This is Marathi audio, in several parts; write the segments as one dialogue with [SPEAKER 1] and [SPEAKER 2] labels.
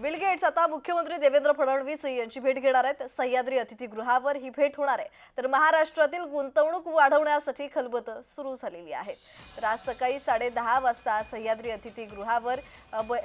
[SPEAKER 1] बिल गेट्स आता मुख्यमंत्री देवेंद्र फडणवीस यांची भेट घेणार आहेत. सह्याद्री अतिथीगृहावर ही भेट होणार आहे. तर महाराष्ट्रातील गुंतवणूक वाढवण्यासाठी खलबत सुरू झालेली आहे. तर आज सकाळी साडे दहा वाजता सह्याद्री अतिथीगृहावर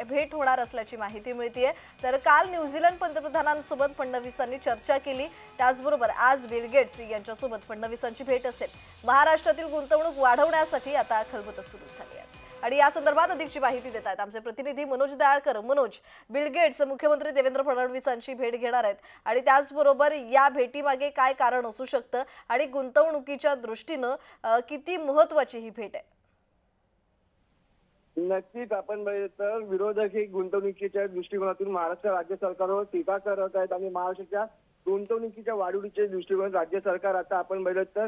[SPEAKER 1] भेट होणार असल्याची माहिती मिळतीये. तर काल न्यूझीलंड पंतप्रधानांसोबत फडणवीसांनी चर्चा केली. त्याचबरोबर आज बिल गेट्स यांच्यासोबत फडणवीसांची भेट असेल. महाराष्ट्रातील गुंतवणूक वाढवण्यासाठी आता खलबत सुरू झाली आहे. आणि या संदर्भात अधिकची माहिती देत आहेत आमचे प्रतिनिधी मनोज दयाळकर मनोज बिल गेट्स मुख्यमंत्री देवेंद्र फडणवीसांची भेट घेणार आहेत. आणि त्याचबरोबर या भेटीमागे काय कारण असू शकतं? आणि गुंतवणुकीच्या दृष्टीनं किती महत्वाची ही भेट आहे?
[SPEAKER 2] नक्कीच आपण तर विरोधक हे गुंतवणुकीच्या दृष्टिकोनातून महाराष्ट्र राज्य सरकारवर टीका करत आहेत आणि महाराष्ट्राच्या गुंतवणुकीच्या वाढीच्या दृष्टिकोनात राज्य सरकार आता आपण बघत तर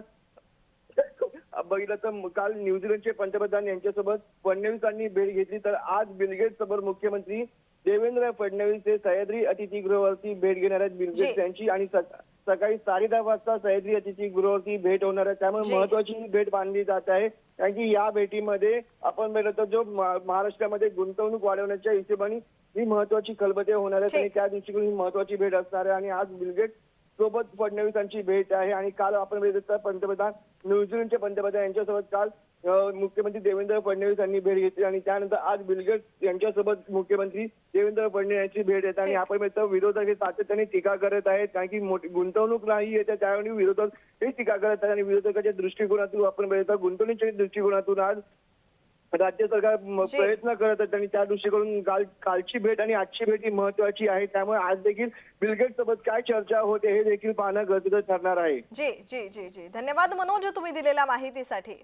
[SPEAKER 2] बघितलं तर काल न्यूझीलंडचे पंतप्रधान यांच्यासोबत फडणवीसांनी भेट घेतली तर आज बिलगेट समोर मुख्यमंत्री देवेंद्र फडणवीस हे सह्याद्री अतिथीगृहावरती भेट घेणार आहेत बिलगेट. यांची आणि सक- सकाळी साडे दहा वाजता सह्याद्री अतिथीगृहावरती भेट होणार आहे त्यामुळे. महत्वाची भेट मानली जात आहे कारण की या भेटीमध्ये आपण बघितलं तर जो महा- महाराष्ट्रामध्ये गुंतवणूक वाढवण्याच्या हिशोबाने ही महत्वाची खलबते होणार आहेत. आणि त्या दृष्टीकडून ही महत्वाची भेट असणार आहे आणि आज बिलगेट सोबत फडणवीसांची भेट आहे आणि काल आपण बघितलं तर पंतप्रधान न्यूझीलंडचे पंतप्रधान यांच्यासोबत काल मुख्यमंत्री देवेंद्र फडणवीस यांनी भेट घेतली आणि त्यानंतर आज बिलगेट यांच्यासोबत मुख्यमंत्री देवेंद्र फडणवीस यांची भेट येते आणि आपण विरोधक हे सातत्याने टीका करत आहेत कारण की मोठी गुंतवणूक नाही येते त्यावेळी विरोधक हे टीका करत आहेत आणि विरोधकाच्या दृष्टिकोनातून आपण बघितलं गुंतवणुकीच्या दृष्टिकोनातून आज राज्य सरकार. प्रयत्न करत आहेत आणि त्या दृष्टीकडून काल कालची भेट आणि आजची भेट ही महत्वाची आहे. त्यामुळे आज देखील बिलगेट सोबत काय चर्चा होते हे देखील पाहणं गरजेचं ठरणार आहे.
[SPEAKER 1] जी जी जी जी. धन्यवाद मनोज तुम्ही दिलेल्या माहितीसाठी.